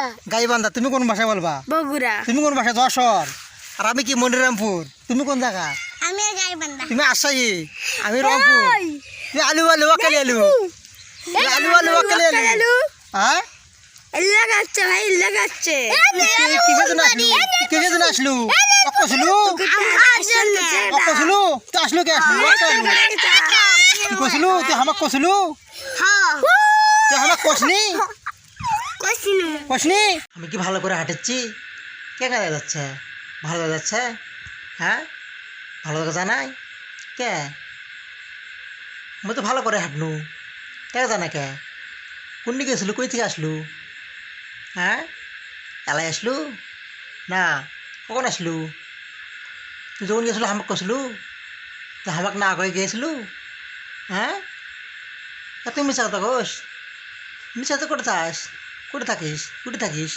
গাইবান্ধা। গাইবান্ধা তুমি কোন ভাষায় বলবা? বগুড়া। তুমি কোন ভাষায়? যশোর। আর আমি কি মনিরামপুর? তুমি কোন জায়গা? আমি গাইবান্ধা। তুমি আশাই। আমি রংপুর। তুমি আলু আলু ওকালি আলু। আলু আলু ওকালি আলু। হ্যাঁ? এল্লা গাচ্ছে ভাই এল্লা গাচ্ছে কিসের জন্য আসলু? কিসের জন্য আসলু? অকসলু অকসলু তুই আসলু? কে আসলু? তুই কসলু তুই আমাক কসলু তুই আমাক কসনি কসনি আমি কি ভালো করে হাঁটেছি? কে কাজে যাচ্ছে? ভালো যাচ্ছে? হ্যাঁ? ভালো জানাই কে? মই তো ভালো করে হাঁটনু। কে জানা কে? কোন দিকে আসলু? কই থেকে আসলু? হ্যাঁ? এলাই আসলু? না। কখন আসলু? তুই যখন গেছিল হামাক কসলু তো হামাক না কয়ে গিয়েছিলু হ্যাঁ? তুই মিশা কথা কোস। মিশা তো করে থাস कुठं थाकेश कुठं थाकेश